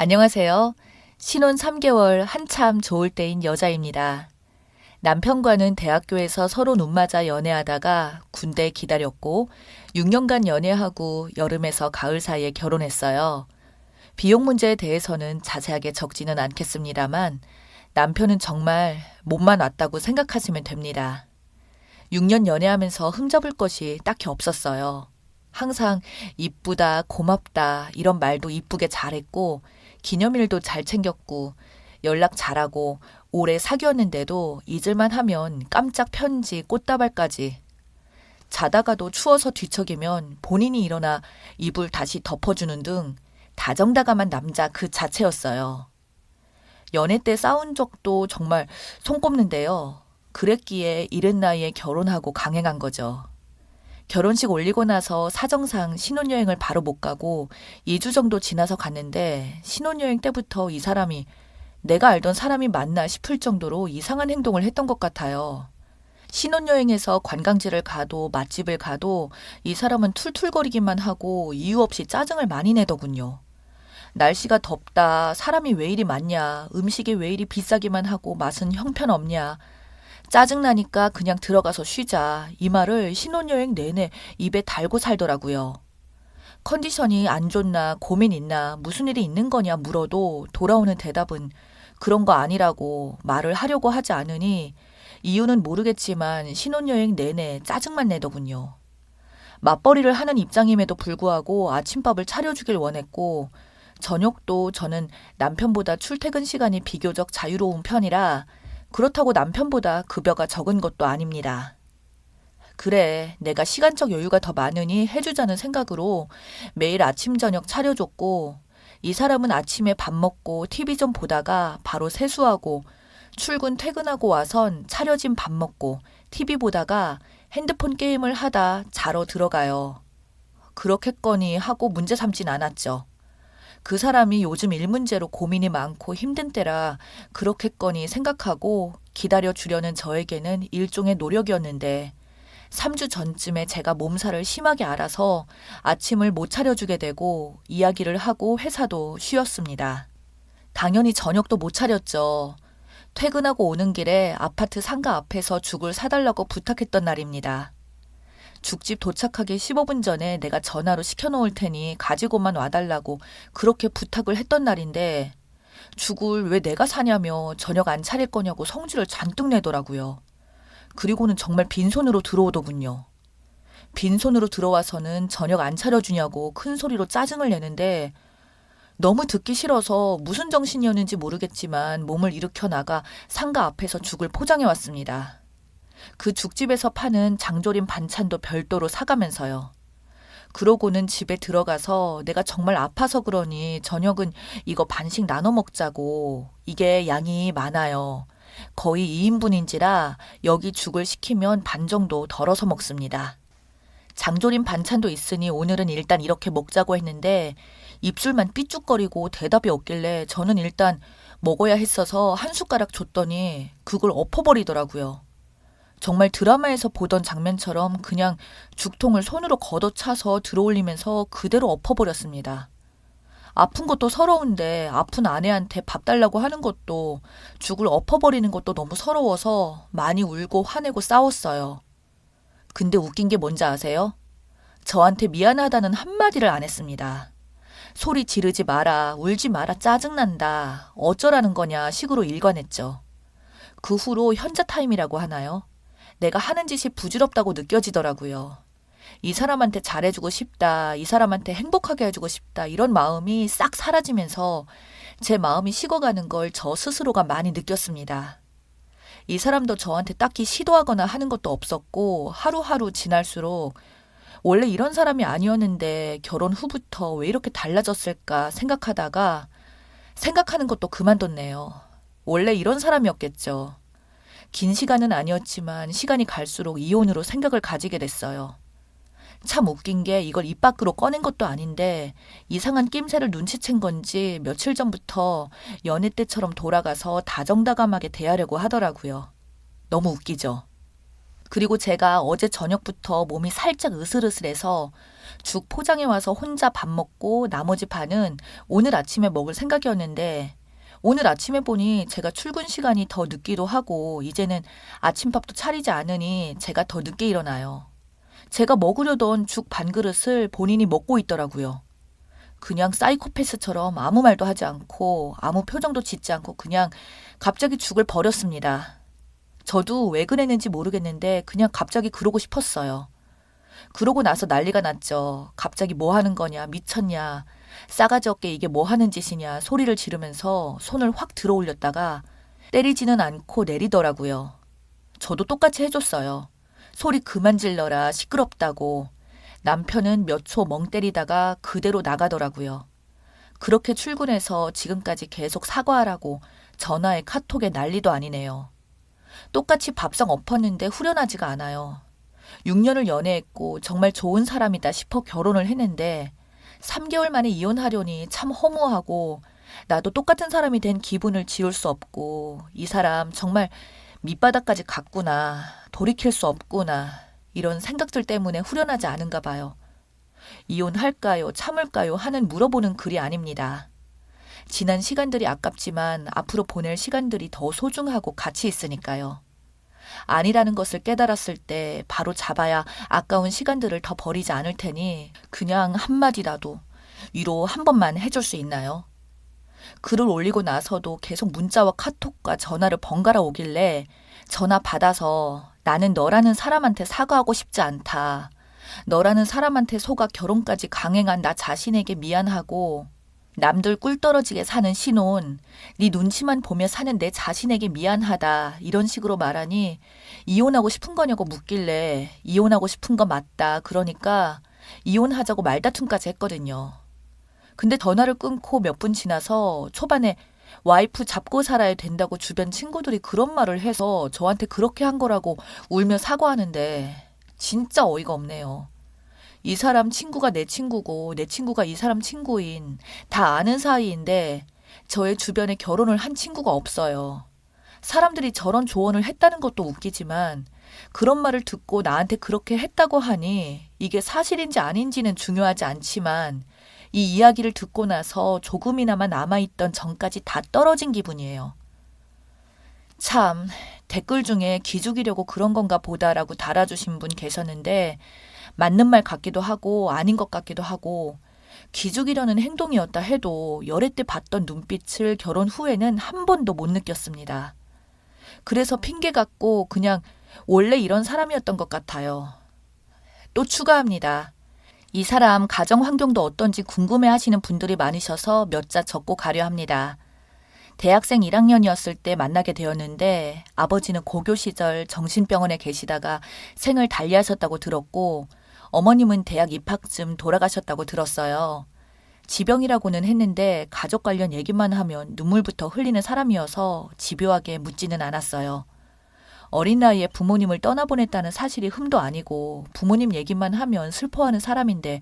안녕하세요. 신혼 3개월 한참 좋을 때인 여자입니다. 남편과는 대학교에서 서로 눈 맞아 연애하다가 군대 기다렸고 6년간 연애하고 여름에서 가을 사이에 결혼했어요. 비용 문제에 대해서는 자세하게 적지는 않겠습니다만 남편은 정말 몸만 왔다고 생각하시면 됩니다. 6년 연애하면서 흠잡을 것이 딱히 없었어요. 항상 이쁘다, 고맙다 이런 말도 이쁘게 잘했고 기념일도 잘 챙겼고 연락 잘하고 오래 사귀었는데도 잊을만 하면 깜짝 편지, 꽃다발까지 자다가도 추워서 뒤척이면 본인이 일어나 이불 다시 덮어주는 등 다정다감한 남자 그 자체였어요. 연애 때 싸운 적도 정말 손꼽는데요. 그랬기에 이른 나이에 결혼하고 강행한 거죠. 결혼식 올리고 나서 사정상 신혼여행을 바로 못 가고 2주 정도 지나서 갔는데 신혼여행 때부터 이 사람이 내가 알던 사람이 맞나 싶을 정도로 이상한 행동을 했던 것 같아요. 신혼여행에서 관광지를 가도 맛집을 가도 이 사람은 툴툴거리기만 하고 이유 없이 짜증을 많이 내더군요. 날씨가 덥다, 사람이 왜 이리 많냐, 음식이 왜 이리 비싸기만 하고 맛은 형편없냐, 짜증나니까 그냥 들어가서 쉬자. 이 말을 신혼여행 내내 입에 달고 살더라고요. 컨디션이 안 좋나, 고민 있나, 무슨 일이 있는 거냐 물어도 돌아오는 대답은 그런 거 아니라고 말을 하려고 하지 않으니 이유는 모르겠지만 신혼여행 내내 짜증만 내더군요. 맞벌이를 하는 입장임에도 불구하고 아침밥을 차려주길 원했고 저녁도 저는 남편보다 출퇴근 시간이 비교적 자유로운 편이라 그렇다고 남편보다 급여가 적은 것도 아닙니다. 그래, 내가 시간적 여유가 더 많으니 해주자는 생각으로 매일 아침 저녁 차려줬고, 이 사람은 아침에 밥 먹고 TV 좀 보다가 바로 세수하고, 출근 퇴근하고 와선 차려진 밥 먹고, TV 보다가 핸드폰 게임을 하다 자러 들어가요. 그렇겠거니 하고 문제 삼진 않았죠. 그 사람이 요즘 일 문제로 고민이 많고 힘든 때라 그렇겠거니 생각하고 기다려 주려는 저에게는 일종의 노력이었는데 3주 전쯤에 제가 몸살을 심하게 앓아서 아침을 못 차려주게 되고 이야기를 하고 회사도 쉬었습니다. 당연히 저녁도 못 차렸죠. 퇴근하고 오는 길에 아파트 상가 앞에서 죽을 사달라고 부탁했던 날입니다. 죽집 도착하기 15분 전에 내가 전화로 시켜놓을 테니 가지고만 와달라고 그렇게 부탁을 했던 날인데 죽을 왜 내가 사냐며 저녁 안 차릴 거냐고 성질을 잔뜩 내더라고요. 그리고는 정말 빈손으로 들어오더군요. 빈손으로 들어와서는 저녁 안 차려주냐고 큰 소리로 짜증을 내는데 너무 듣기 싫어서 무슨 정신이었는지 모르겠지만 몸을 일으켜 나가 상가 앞에서 죽을 포장해 왔습니다. 그 죽집에서 파는 장조림 반찬도 별도로 사가면서요. 그러고는 집에 들어가서 내가 정말 아파서 그러니 저녁은 이거 반씩 나눠 먹자고. 이게 양이 많아요. 거의 2인분인지라 여기 죽을 시키면 반 정도 덜어서 먹습니다. 장조림 반찬도 있으니 오늘은 일단 이렇게 먹자고 했는데 입술만 삐죽거리고 대답이 없길래 저는 일단 먹어야 했어서 한 숟가락 줬더니 그걸 엎어버리더라고요. 정말 드라마에서 보던 장면처럼 그냥 죽통을 손으로 걷어차서 들어올리면서 그대로 엎어버렸습니다. 아픈 것도 서러운데 아픈 아내한테 밥 달라고 하는 것도 죽을 엎어버리는 것도 너무 서러워서 많이 울고 화내고 싸웠어요. 근데 웃긴 게 뭔지 아세요? 저한테 미안하다는 한마디를 안 했습니다. 소리 지르지 마라, 울지 마라, 짜증난다, 어쩌라는 거냐 식으로 일관했죠. 그 후로 현자 타임이라고 하나요? 내가 하는 짓이 부질없다고 느껴지더라고요. 이 사람한테 잘해주고 싶다, 이 사람한테 행복하게 해주고 싶다, 이런 마음이 싹 사라지면서 제 마음이 식어가는 걸 저 스스로가 많이 느꼈습니다. 이 사람도 저한테 딱히 시도하거나 하는 것도 없었고, 하루하루 지날수록 원래 이런 사람이 아니었는데 결혼 후부터 왜 이렇게 달라졌을까 생각하다가 생각하는 것도 그만뒀네요. 원래 이런 사람이었겠죠. 긴 시간은 아니었지만 시간이 갈수록 이혼으로 생각을 가지게 됐어요. 참 웃긴 게 이걸 입 밖으로 꺼낸 것도 아닌데 이상한 낌새를 눈치챈 건지 며칠 전부터 연애 때처럼 돌아가서 다정다감하게 대하려고 하더라고요. 너무 웃기죠. 그리고 제가 어제 저녁부터 몸이 살짝 으슬으슬해서 죽 포장해 와서 혼자 밥 먹고 나머지 반은 오늘 아침에 먹을 생각이었는데 오늘 아침에 보니 제가 출근 시간이 더 늦기도 하고 이제는 아침밥도 차리지 않으니 제가 더 늦게 일어나요. 제가 먹으려던 죽 반 그릇을 본인이 먹고 있더라고요. 그냥 사이코패스처럼 아무 말도 하지 않고 아무 표정도 짓지 않고 그냥 갑자기 죽을 버렸습니다. 저도 왜 그랬는지 모르겠는데 그냥 갑자기 그러고 싶었어요. 그러고 나서 난리가 났죠. 갑자기 뭐 하는 거냐, 미쳤냐, 싸가지 없게 이게 뭐 하는 짓이냐 소리를 지르면서 손을 확 들어 올렸다가 때리지는 않고 내리더라고요. 저도 똑같이 해줬어요. 소리 그만 질러라, 시끄럽다고. 남편은 몇 초 멍 때리다가 그대로 나가더라고요. 그렇게 출근해서 지금까지 계속 사과하라고 전화에 카톡에 난리도 아니네요. 똑같이 밥상 엎었는데 후련하지가 않아요. 6년을 연애했고 정말 좋은 사람이다 싶어 결혼을 했는데 3개월 만에 이혼하려니 참 허무하고 나도 똑같은 사람이 된 기분을 지울 수 없고 이 사람 정말 밑바닥까지 갔구나 돌이킬 수 없구나 이런 생각들 때문에 후련하지 않은가 봐요. 이혼할까요? 참을까요? 하는 물어보는 글이 아닙니다. 지난 시간들이 아깝지만 앞으로 보낼 시간들이 더 소중하고 가치 있으니까요. 아니라는 것을 깨달았을 때 바로 잡아야 아까운 시간들을 더 버리지 않을 테니 그냥 한마디라도 위로 한 번만 해줄 수 있나요? 글을 올리고 나서도 계속 문자와 카톡과 전화를 번갈아 오길래 전화 받아서 나는 너라는 사람한테 사과하고 싶지 않다. 너라는 사람한테 속아 결혼까지 강행한 나 자신에게 미안하고 남들 꿀 떨어지게 사는 신혼, 네 눈치만 보며 사는 내 자신에게 미안하다. 이런 식으로 말하니 이혼하고 싶은 거냐고 묻길래 이혼하고 싶은 거 맞다. 그러니까 이혼하자고 말다툼까지 했거든요. 근데 전화를 끊고 몇 분 지나서 초반에 와이프 잡고 살아야 된다고 주변 친구들이 그런 말을 해서 저한테 그렇게 한 거라고 울며 사과하는데 진짜 어이가 없네요. 이 사람 친구가 내 친구고 내 친구가 이 사람 친구인 다 아는 사이인데 저의 주변에 결혼을 한 친구가 없어요. 사람들이 저런 조언을 했다는 것도 웃기지만 그런 말을 듣고 나한테 그렇게 했다고 하니 이게 사실인지 아닌지는 중요하지 않지만 이 이야기를 듣고 나서 조금이나마 남아있던 정까지 다 떨어진 기분이에요. 참, 댓글 중에 기죽이려고 그런 건가 보다라고 달아주신 분 계셨는데 맞는 말 같기도 하고 아닌 것 같기도 하고 기죽이려는 행동이었다 해도 열애 때 봤던 눈빛을 결혼 후에는 한 번도 못 느꼈습니다. 그래서 핑계 갖고 그냥 원래 이런 사람이었던 것 같아요. 또 추가합니다. 이 사람 가정 환경도 어떤지 궁금해 하시는 분들이 많으셔서 몇 자 적고 가려 합니다. 대학생 1학년이었을 때 만나게 되었는데 아버지는 고교 시절 정신병원에 계시다가 생을 달리하셨다고 들었고 어머님은 대학 입학쯤 돌아가셨다고 들었어요. 지병이라고는 했는데 가족 관련 얘기만 하면 눈물부터 흘리는 사람이어서 집요하게 묻지는 않았어요. 어린 나이에 부모님을 떠나보냈다는 사실이 흠도 아니고 부모님 얘기만 하면 슬퍼하는 사람인데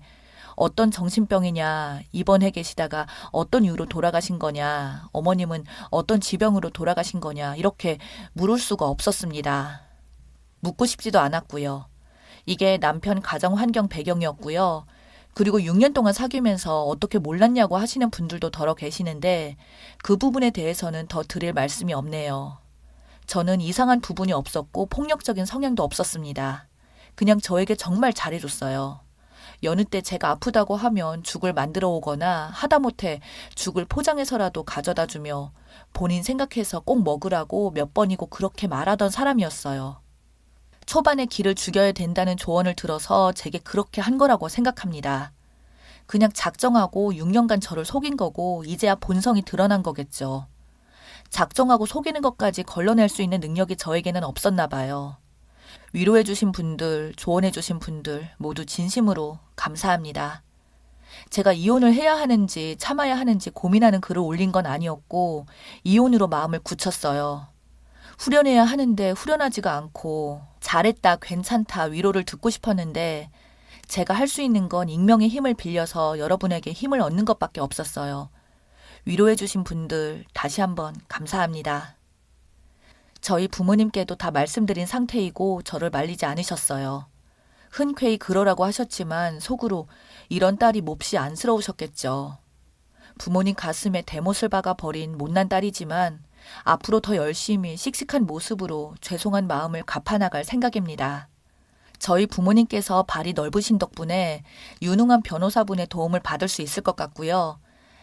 어떤 정신병이냐, 입원해 계시다가 어떤 이유로 돌아가신 거냐, 어머님은 어떤 지병으로 돌아가신 거냐, 이렇게 물을 수가 없었습니다. 묻고 싶지도 않았고요. 이게 남편 가정 환경 배경이었고요. 그리고 6년 동안 사귀면서 어떻게 몰랐냐고 하시는 분들도 더러 계시는데 그 부분에 대해서는 더 드릴 말씀이 없네요. 저는 이상한 부분이 없었고 폭력적인 성향도 없었습니다. 그냥 저에게 정말 잘해줬어요. 여느 때 제가 아프다고 하면 죽을 만들어 오거나 하다못해 죽을 포장해서라도 가져다 주며 본인 생각해서 꼭 먹으라고 몇 번이고 그렇게 말하던 사람이었어요. 초반에 기를 죽여야 된다는 조언을 들어서 제게 그렇게 한 거라고 생각합니다. 그냥 작정하고 6년간 저를 속인 거고 이제야 본성이 드러난 거겠죠. 작정하고 속이는 것까지 걸러낼 수 있는 능력이 저에게는 없었나 봐요. 위로해주신 분들, 조언해주신 분들 모두 진심으로 감사합니다. 제가 이혼을 해야 하는지 참아야 하는지 고민하는 글을 올린 건 아니었고, 이혼으로 마음을 굳혔어요. 후련해야 하는데 후련하지가 않고, 잘했다, 괜찮다, 위로를 듣고 싶었는데, 제가 할 수 있는 건 익명의 힘을 빌려서 여러분에게 힘을 얻는 것밖에 없었어요. 위로해주신 분들 다시 한번 감사합니다. 저희 부모님께도 다 말씀드린 상태이고 저를 말리지 않으셨어요. 흔쾌히 그러라고 하셨지만 속으로 이런 딸이 몹시 안쓰러우셨겠죠. 부모님 가슴에 대못을 박아 버린 못난 딸이지만 앞으로 더 열심히 씩씩한 모습으로 죄송한 마음을 갚아나갈 생각입니다. 저희 부모님께서 발이 넓으신 덕분에 유능한 변호사분의 도움을 받을 수 있을 것 같고요.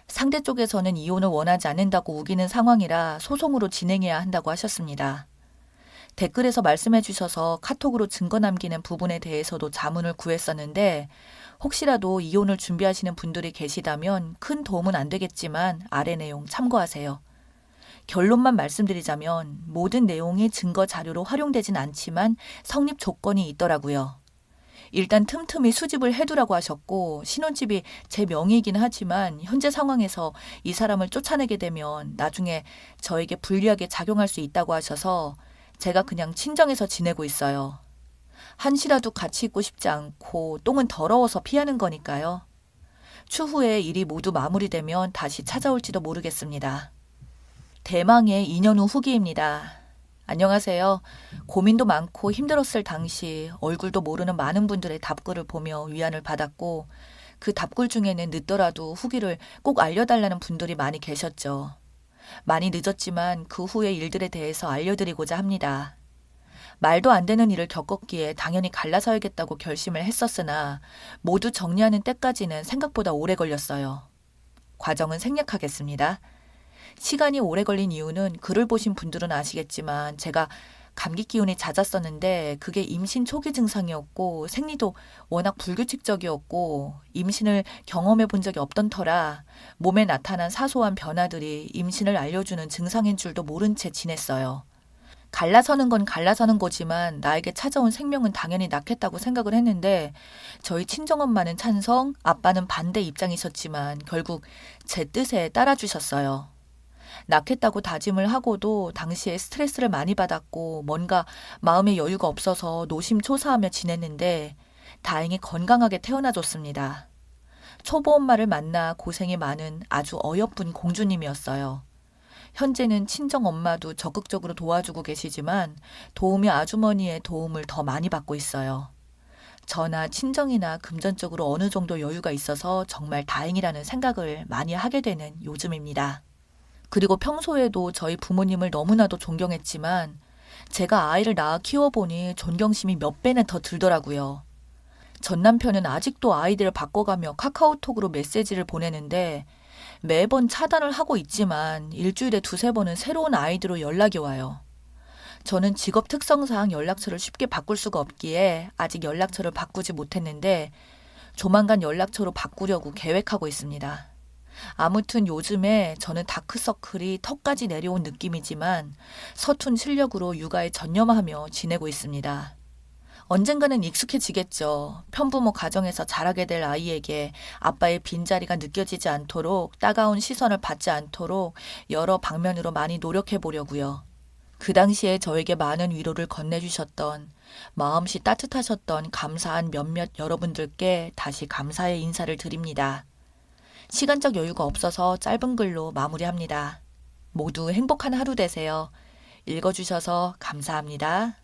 상대 쪽에서는 이혼을 원하지 않는다고 우기는 상황이라 소송으로 진행해야 한다고 하셨습니다. 댓글에서 말씀해 주셔서 카톡으로 증거 남기는 부분에 대해서도 자문을 구했었는데 혹시라도 이혼을 준비하시는 분들이 계시다면 큰 도움은 안 되겠지만 아래 내용 참고하세요. 결론만 말씀드리자면 모든 내용이 증거 자료로 활용되진 않지만 성립 조건이 있더라고요. 일단 틈틈이 수집을 해두라고 하셨고 신혼집이 제 명의이긴 하지만 현재 상황에서 이 사람을 쫓아내게 되면 나중에 저에게 불리하게 작용할 수 있다고 하셔서 제가 그냥 친정에서 지내고 있어요. 한시라도 같이 있고 싶지 않고 똥은 더러워서 피하는 거니까요. 추후에 일이 모두 마무리되면 다시 찾아올지도 모르겠습니다. 대망의 2년 후 후기입니다. 안녕하세요. 고민도 많고 힘들었을 당시 얼굴도 모르는 많은 분들의 답글을 보며 위안을 받았고 그 답글 중에는 늦더라도 후기를 꼭 알려달라는 분들이 많이 계셨죠. 많이 늦었지만 그 후의 일들에 대해서 알려드리고자 합니다. 말도 안 되는 일을 겪었기에 당연히 갈라서야겠다고 결심을 했었으나 모두 정리하는 때까지는 생각보다 오래 걸렸어요. 과정은 생략하겠습니다. 시간이 오래 걸린 이유는 글을 보신 분들은 아시겠지만 제가 감기 기운이 잦았었는데 그게 임신 초기 증상이었고 생리도 워낙 불규칙적이었고 임신을 경험해 본 적이 없던 터라 몸에 나타난 사소한 변화들이 임신을 알려주는 증상인 줄도 모른 채 지냈어요. 갈라서는 건 갈라서는 거지만 나에게 찾아온 생명은 당연히 낳겠다고 생각을 했는데 저희 친정엄마는 찬성, 아빠는 반대 입장이셨지만 결국 제 뜻에 따라주셨어요. 낳겠다고 다짐을 하고도 당시에 스트레스를 많이 받았고 뭔가 마음의 여유가 없어서 노심초사하며 지냈는데 다행히 건강하게 태어나줬습니다. 초보 엄마를 만나 고생이 많은 아주 어여쁜 공주님이었어요. 현재는 친정 엄마도 적극적으로 도와주고 계시지만 도우미 아주머니의 도움을 더 많이 받고 있어요. 저나 친정이나 금전적으로 어느 정도 여유가 있어서 정말 다행이라는 생각을 많이 하게 되는 요즘입니다. 그리고 평소에도 저희 부모님을 너무나도 존경했지만 제가 아이를 낳아 키워보니 존경심이 몇 배는 더 들더라고요. 전 남편은 아직도 아이들을 바꿔가며 카카오톡으로 메시지를 보내는데 매번 차단을 하고 있지만 일주일에 두세 번은 새로운 아이디로 연락이 와요. 저는 직업 특성상 연락처를 쉽게 바꿀 수가 없기에 아직 연락처를 바꾸지 못했는데 조만간 연락처로 바꾸려고 계획하고 있습니다. 아무튼 요즘에 저는 다크서클이 턱까지 내려온 느낌이지만 서툰 실력으로 육아에 전념하며 지내고 있습니다. 언젠가는 익숙해지겠죠. 편부모 가정에서 자라게 될 아이에게 아빠의 빈자리가 느껴지지 않도록 따가운 시선을 받지 않도록 여러 방면으로 많이 노력해 보려고요. 그 당시에 저에게 많은 위로를 건네주셨던 마음씨 따뜻하셨던 감사한 몇몇 여러분들께 다시 감사의 인사를 드립니다. 시간적 여유가 없어서 짧은 글로 마무리합니다. 모두 행복한 하루 되세요. 읽어주셔서 감사합니다.